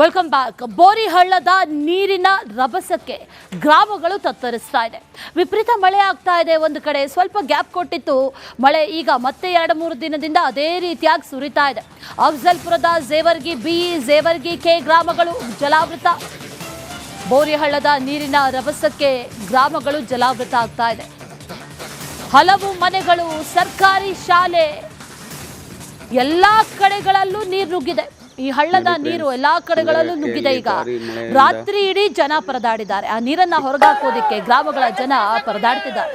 Welcome back ಬೋರಿಹಳ್ಳದ ನೀರಿನ ರಭಸಕ್ಕೆ ಗ್ರಾಮಗಳು ತತ್ತರಿಸ್ತಾ ಇದೆ. ವಿಪರೀತ ಮಳೆ ಆಗ್ತಾ ಇದೆ ಒಂದು ಕಡೆ. ಸ್ವಲ್ಪ ಗ್ಯಾಪ್ ಕೊಟ್ಟಿತ್ತು. ಮಳೆ ಈಗ ಮತ್ತೆ ಎರಡು ಮೂರು ದಿನದಿಂದ ಅದೇ ರೀತಿಯಾಗಿ ಸುರಿತಾ ಇದೆ. ಅಫ್ಜಲ್ಪುರದ ಜೇವರ್ಗಿ ಬಿ, ಜೇವರ್ಗಿ ಕೆ ಗ್ರಾಮಗಳು ಜಲಾವೃತ. ಬೋರಿಹಳ್ಳದ ನೀರಿನ ರಭಸಕ್ಕೆ ಗ್ರಾಮಗಳು ಜಲಾವೃತ ಆಗ್ತಾ ಇದೆ. ಹಲವು ಮನೆಗಳು, ಸರ್ಕಾರಿ ಶಾಲೆ, ಎಲ್ಲ ಕಡೆಗಳಲ್ಲೂ ನೀರು ನುಗ್ಗಿದೆ. ಈ ಹಳ್ಳದ ನೀರು ಎಲ್ಲಾ ಕಡೆಗಳಲ್ಲೂ ನುಗ್ಗಿದೆ ಈಗ. ರಾತ್ರಿ ಇಡೀ ಜನ ಪರದಾಡಿದ್ದಾರೆ. ಆ ನೀರನ್ನ ಹೊರಗಾಕೋದಿಕ್ಕೆ ಗ್ರಾಮಗಳ ಜನ ಪರದಾಡ್ತಿದ್ದಾರೆ.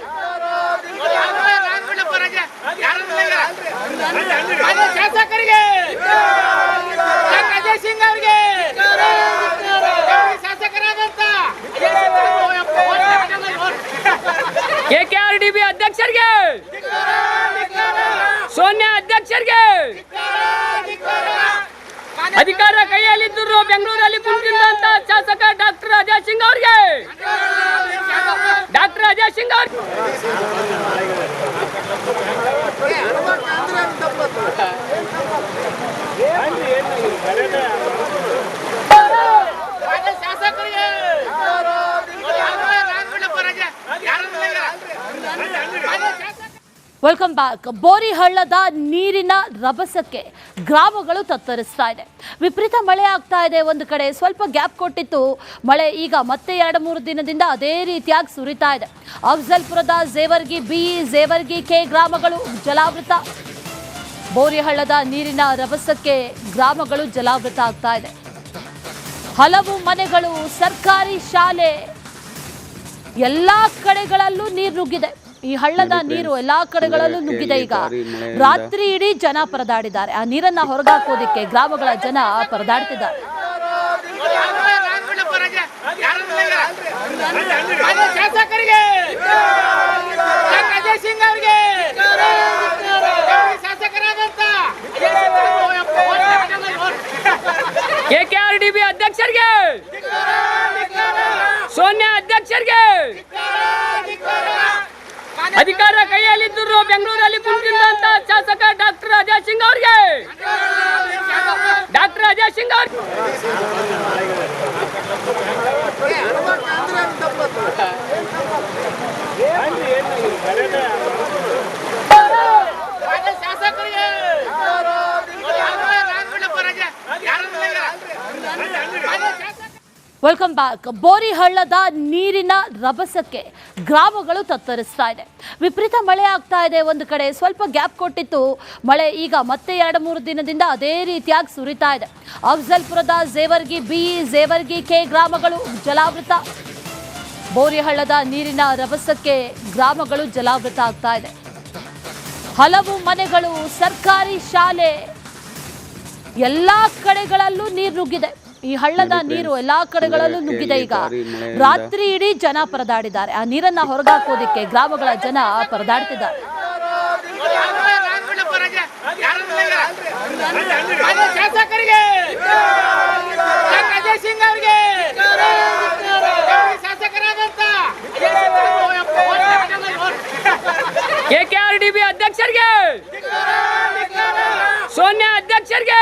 ಶಾಸಕರಿಗೆ ಅಜಯ್ ಸಿಂಗ್ ಅವರಿಗೆ ಶಾಸಕರಾದಂತ ಕೆಕೆಆರ್ಡಿಬಿ ಅಧ್ಯಕ್ಷರಿಗೆ ಸೋನಿಯಾ ಅಧ್ಯಕ್ಷರಿಗೆ ಅಧಿಕಾರ ಕೈಯಲ್ಲಿದ್ದರು ಬೆಂಗಳೂರಲ್ಲಿ ಕುಳಿತಿದ್ದಂತ ಶಾಸಕ ಡಾಕ್ಟರ್ ಅಜಯ್ ಸಿಂಗ್ ಅವರಿಗೆ ಡಾಕ್ಟರ್ ಅಜಯ್ ಸಿಂಗ್ ಅವ್ರಿಗೆ ಮಾನ್ಯ ಶಾಸಕರಿಗೆ ಮಾನ್ಯ ಶಾಸಕ ವೆಲ್ಕಮ್ ಬ್ಯಾಕ್ ಬೋರಿಹಳ್ಳದ ನೀರಿನ ರಭಸಕ್ಕೆ ಗ್ರಾಮಗಳು ತತ್ತರಿಸ್ತಾ ಇದೆ. ವಿಪರೀತ ಮಳೆ ಆಗ್ತಾ ಇದೆ ಒಂದು ಕಡೆ. ಸ್ವಲ್ಪ ಗ್ಯಾಪ್ ಕೊಟ್ಟಿತ್ತು. ಮಳೆ ಈಗ ಮತ್ತೆ ಎರಡು ಮೂರು ದಿನದಿಂದ ಅದೇ ರೀತಿಯಾಗಿ ಸುರಿತಾ ಇದೆ. ಅಫ್ಜಲ್ಪುರದ ಜೇವರ್ಗಿ ಬಿ, ಜೇವರ್ಗಿ ಕೆ ಗ್ರಾಮಗಳು ಜಲಾವೃತ. ಬೋರಿಹಳ್ಳದ ನೀರಿನ ರಭಸಕ್ಕೆ ಗ್ರಾಮಗಳು ಜಲಾವೃತ ಆಗ್ತಾ ಇದೆ. ಹಲವು ಮನೆಗಳು, ಸರ್ಕಾರಿ ಶಾಲೆ, ಎಲ್ಲ ಕಡೆಗಳಲ್ಲೂ ನೀರು ನುಗ್ಗಿದೆ. ಈ ಹಳ್ಳದ ನೀರು ಎಲ್ಲಾ ಕಡೆಗಳಲ್ಲೂ ನುಗ್ಗಿದೆ ಈಗ. ರಾತ್ರಿ ಇಡೀ ಜನ ಪರದಾಡಿದ್ದಾರೆ. ಆ ನೀರನ್ನ ಹೊರಗಾಕೋದಿಕ್ಕೆ ಗ್ರಾಮಗಳ ಜನ ಪರದಾಡ್ತಿದ್ದಾರೆ. ಶಾಸಕರಿಗೆ ಅಜಯ್ ಸಿಂಗ್ ಅವರಿಗೆ ಶಾಸಕರಾದಂತ ಕೆಕೆಆರ್ಡಿಬಿ ಅಧ್ಯಕ್ಷರಿಗೆ ಸೋನಿಯಾ ಅಧ್ಯಕ್ಷರಿಗೆ ಅಧಿಕಾರ ಕೈಯಲ್ಲಿದ್ದರು ಬೆಂಗಳೂರಲ್ಲಿ ಕುಳಿತಿದ್ದಂತ ಶಾಸಕ ಡಾಕ್ಟರ್ ಅಜಯ್ ಸಿಂಗ್ ಅವರಿಗೆ. ಡಾಕ್ಟರ್ ಅಜಯ್ ಸಿಂಗ್ ಅವ್ರಿಗೆ ಶಾಸಕರಿಗೆ ಮಾನ್ಯ ಶಾಸಕ ವೆಲ್ಕಮ್ ಬ್ಯಾಕ್ ಬೋರಿಹಳ್ಳದ ನೀರಿನ ರಭಸಕ್ಕೆ ಗ್ರಾಮಗಳು ತತ್ತರಿಸ್ತಾ ಇದೆ. ವಿಪರೀತ ಮಳೆ ಆಗ್ತಾ ಇದೆ ಒಂದು ಕಡೆ. ಸ್ವಲ್ಪ ಗ್ಯಾಪ್ ಕೊಟ್ಟಿತ್ತು. ಮಳೆ ಈಗ ಮತ್ತೆ ಎರಡು ಮೂರು ದಿನದಿಂದ ಅದೇ ರೀತಿಯಾಗಿ ಸುರಿತಾ ಇದೆ. ಅಫ್ಜಲ್ಪುರದ ಜೇವರ್ಗಿ ಬಿ, ಜೇವರ್ಗಿ ಕೆ ಗ್ರಾಮಗಳು ಜಲಾವೃತ. ಬೋರಿಹಳ್ಳದ ನೀರಿನ ರಭಸಕ್ಕೆ ಗ್ರಾಮಗಳು ಜಲಾವೃತ ಆಗ್ತಾ ಇದೆ. ಹಲವು ಮನೆಗಳು, ಸರ್ಕಾರಿ ಶಾಲೆ, ಎಲ್ಲ ಕಡೆಗಳಲ್ಲೂ ನೀರು ನುಗ್ಗಿದೆ. ಈ ಹಳ್ಳದ ನೀರು ಎಲ್ಲಾ ಕಡೆಗಳಲ್ಲೂ ನುಗ್ಗಿದೆ ಈಗ. ರಾತ್ರಿ ಇಡೀ ಜನ ಪರದಾಡಿದ್ದಾರೆ. ಆ ನೀರನ್ನ ಹೊರಗಾಕೋದಿಕ್ಕೆ ಗ್ರಾಮಗಳ ಜನ ಪರದಾಡ್ತಿದ್ದಾರೆ. ಕೆಕೆಆರ್ಡಿಬಿ ಅಧ್ಯಕ್ಷರಿಗೆ ಸೋನಿಯಾ ಅಧ್ಯಕ್ಷರಿಗೆ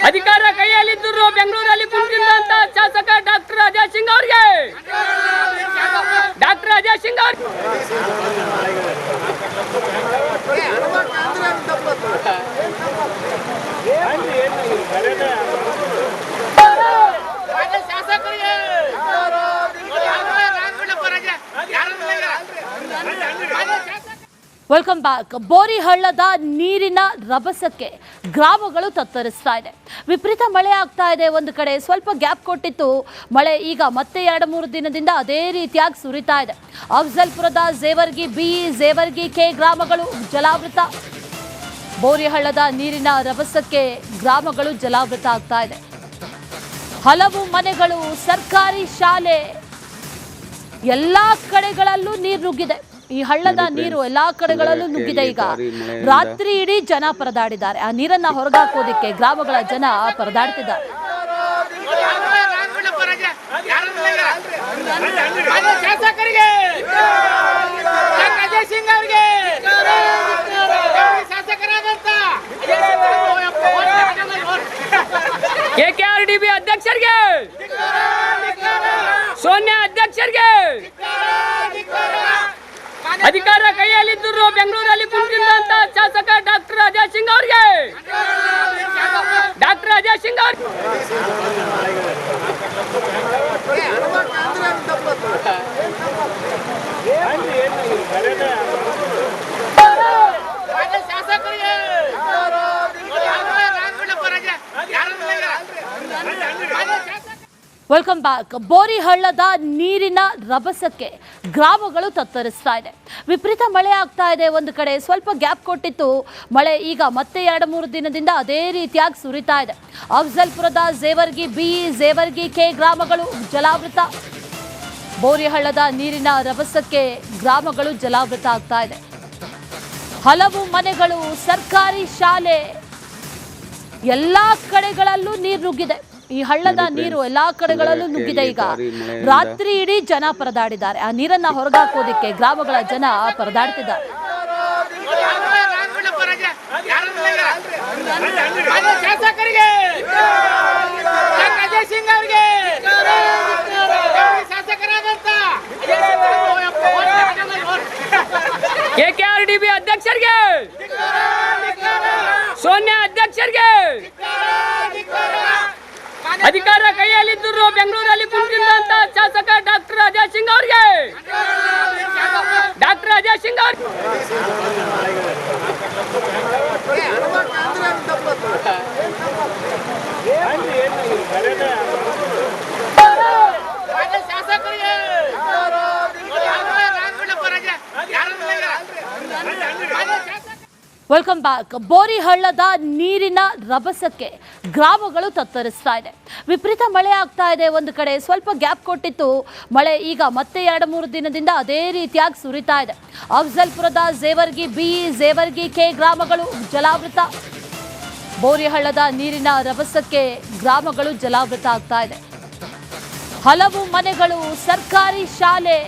ಅಧಿಕಾರ ಕೈಯಲ್ಲಿದ್ದರು ಬೆಂಗಳೂರಲ್ಲಿ ಕುಳಿತಿದ್ದಂತ ಶಾಸಕ ಡಾಕ್ಟರ್ ಅಜಯ್ ಸಿಂಗ್ ಅವರಿಗೆ. ಡಾಕ್ಟರ್ ಅಜಯ್ ಸಿಂಗ್ ಅವ್ರಿಗೆ ವೆಲ್ಕಮ್ ಬ್ಯಾಕ್ ಬೋರಿಹಳ್ಳದ ನೀರಿನ ರಭಸಕ್ಕೆ ಗ್ರಾಮಗಳು ತತ್ತರಿಸ್ತಾ ಇದೆ. ವಿಪರೀತ ಮಳೆ ಆಗ್ತಾ ಇದೆ ಒಂದು ಕಡೆ. ಸ್ವಲ್ಪ ಗ್ಯಾಪ್ ಕೊಟ್ಟಿತ್ತು. ಮಳೆ ಈಗ ಮತ್ತೆ ಎರಡು ಮೂರು ದಿನದಿಂದ ಅದೇ ರೀತಿಯಾಗಿ ಸುರಿತಾ ಇದೆ. ಅಫ್ಜಲ್ಪುರದ ಜೇವರ್ಗಿ ಬಿ, ಜೇವರ್ಗಿ ಕೆ ಗ್ರಾಮಗಳು ಜಲಾವೃತ. ಬೋರಿಹಳ್ಳದ ನೀರಿನ ರಭಸಕ್ಕೆ ಗ್ರಾಮಗಳು ಜಲಾವೃತ ಆಗ್ತಾ ಇದೆ. ಹಲವು ಮನೆಗಳು, ಸರ್ಕಾರಿ ಶಾಲೆ, ಎಲ್ಲಾ ಕಡೆಗಳಲ್ಲೂ ನೀರು ನುಗ್ಗಿದೆ. ಈ ಹಳ್ಳದ ನೀರು ಎಲ್ಲಾ ಕಡೆಗಳಲ್ಲೂ ನುಗ್ಗಿದೆ ಈಗ. ರಾತ್ರಿ ಇಡೀ ಜನ ಪರದಾಡಿದ್ದಾರೆ. ಆ ನೀರನ್ನ ಹೊರಗಾಕೋದಿಕ್ಕೆ ಗ್ರಾಮಗಳ ಜನ ಪರದಾಡ್ತಿದ್ದಾರೆ. ಕೆಕೆಆರ್ಡಿಬಿ ಅಧ್ಯಕ್ಷರಿಗೆ ಸೋನ್ಯಾ ಅಧ್ಯಕ್ಷರಿಗೆ ಅಧಿಕಾರ ಕೈಯಲ್ಲಿದ್ದರು ಬೆಂಗಳೂರಲ್ಲಿ ಕುಂತಿದ್ದಂತ ಶಾಸಕ ಡಾಕ್ಟರ್ ಅಜಯ್ ಸಿಂಗ್ ಅವರಿಗೆ. ಡಾಕ್ಟರ್ ಅಜಯ್ ಸಿಂಗ್ ಅವ್ರಿಗೆ. ವೆಲ್ಕಮ್ ಬ್ಯಾಕ್ ಬೋರಿ ಹಳ್ಳದ ನೀರಿನ ರಭಸಕ್ಕೆ ಗ್ರಾಮಗಳು ತತ್ತರಿಸ್ತಾ ಇದೆ. ವಿಪರೀತ ಮಳೆ ಆಗ್ತಾ ಇದೆ ಒಂದು ಕಡೆ. ಸ್ವಲ್ಪ ಗ್ಯಾಪ್ ಕೊಟ್ಟಿತ್ತು. ಮಳೆ ಈಗ ಮತ್ತೆ ಎರಡು ಮೂರು ದಿನದಿಂದ ಅದೇ ರೀತಿಯಾಗಿ ಸುರಿತಾ ಇದೆ. ಅಫ್ಜಲ್ಪುರದ ಜೇವರ್ಗಿ ಬಿ, ಜೇವರ್ಗಿ ಕೆ ಗ್ರಾಮಗಳು ಜಲಾವೃತ. ಬೋರಿಹಳ್ಳದ ನೀರಿನ ರಭಸಕ್ಕೆ ಗ್ರಾಮಗಳು ಜಲಾವೃತ ಆಗ್ತಾ ಇದೆ. ಹಲವು ಮನೆಗಳು, ಸರ್ಕಾರಿ ಶಾಲೆ, ಎಲ್ಲ ಕಡೆಗಳಲ್ಲೂ ನೀರು ನುಗ್ಗಿದೆ. ಈ ಹಳ್ಳದ ನೀರು ಎಲ್ಲಾ ಕಡೆಗಳಲ್ಲೂ ನುಗ್ಗಿದೆ ಈಗ. ರಾತ್ರಿ ಇಡೀ ಜನ ಪರದಾಡಿದ್ದಾರೆ. ಆ ನೀರನ್ನ ಹೊರಗಾಕೋದಿಕ್ಕೆ ಗ್ರಾಮಗಳ ಜನ ಪರದಾಡ್ತಿದ್ದಾರೆ. ಶಾಸಕರಿಗೆ ಡಾಕ್ಟರ್ ಅಜಯ್ ಸಿಂಗ್ ಅವರಿಗೆ ಶಾಸಕರಾದಂತ K K R D B ಅಧ್ಯಕ್ಷರಿಗೆ ಸೋನಿಯಾ ಅಧ್ಯಕ್ಷರಿಗೆ ಅಧಿಕಾರ ಕೈಯಲ್ಲಿದ್ದರು ಬೆಂಗಳೂರಲ್ಲಿ ಕುಂತಿದ್ದಂತ ಶಾಸಕ ಡಾಕ್ಟರ್ ಅಜಯ್ ಸಿಂಗ್ ಅವರಿಗೆ ಡಾಕ್ಟರ್ ಅಜಯ್ ಸಿಂಗ್ ಅವ್ರಿಗೆ ಮಾನ್ಯ ಶಾಸಕರಿಗೆ ರಾಜಗುಂಡಪ್ಪ ರಜೆ ಯಾರು ಮಾನ್ಯ ಶಾಸಕ ವೆಲ್ಕಮ್ ಬ್ಯಾಕ್ ಬೋರಿ ಹಳ್ಳದ ನೀರಿನ ರಭಸಕ್ಕೆ ಗ್ರಾಮಗಳು ತತ್ತರಿಸ್ತಾ ಇದೆ. ವಿಪರೀತ ಮಳೆ ಆಗ್ತಾ ಇದೆ ಒಂದು ಕಡೆ. ಸ್ವಲ್ಪ ಗ್ಯಾಪ್ ಕೊಟ್ಟಿತ್ತು. ಮಳೆ ಈಗ ಮತ್ತೆ ಎರಡು ಮೂರು ದಿನದಿಂದ ಅದೇ ರೀತಿಯಾಗಿ ಸುರಿತಾ ಇದೆ. ಅಫ್ಜಲ್ಪುರದ ಜೇವರ್ಗಿ ಬಿ, ಜೇವರ್ಗಿ ಕೆ ಗ್ರಾಮಗಳು ಜಲಾವೃತ. ಬೋರಿ ಹಳ್ಳದ ನೀರಿನ ರಭಸಕ್ಕೆ ಗ್ರಾಮಗಳು ಜಲಾವೃತ ಆಗ್ತಾ ಇದೆ. ಹಲವು ಮನೆಗಳು, ಸರ್ಕಾರಿ ಶಾಲೆ,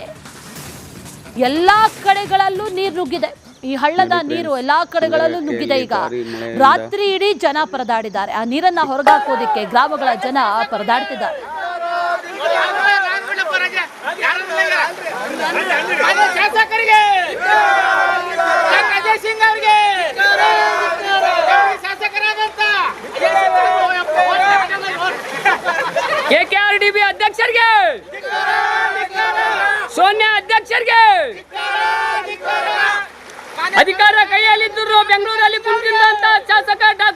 ಎಲ್ಲ ಕಡೆಗಳಲ್ಲೂ ನೀರು ನುಗ್ಗಿದೆ. ಈ ಹಳ್ಳದ ನೀರು ಎಲ್ಲಾ ಕಡೆಗಳಲ್ಲೂ ನುಗ್ಗಿದೆ ಈಗ. ರಾತ್ರಿ ಇಡೀ ಜನ ಪರದಾಡಿದ್ದಾರೆ. ಆ ನೀರನ್ನ ಹೊರಗಾಕೋದಿಕ್ಕೆ ಗ್ರಾಮಗಳ ಜನ ಪರದಾಡ್ತಿದ್ದಾರೆ. ಶಾಸಕರಿಗೆ! ಅವರು ಬೆಂಗಳೂರಲ್ಲಿ ಕುಂತಿದ್ದಂತ ಶಾಸಕ ಡಾಕ್ಟರ್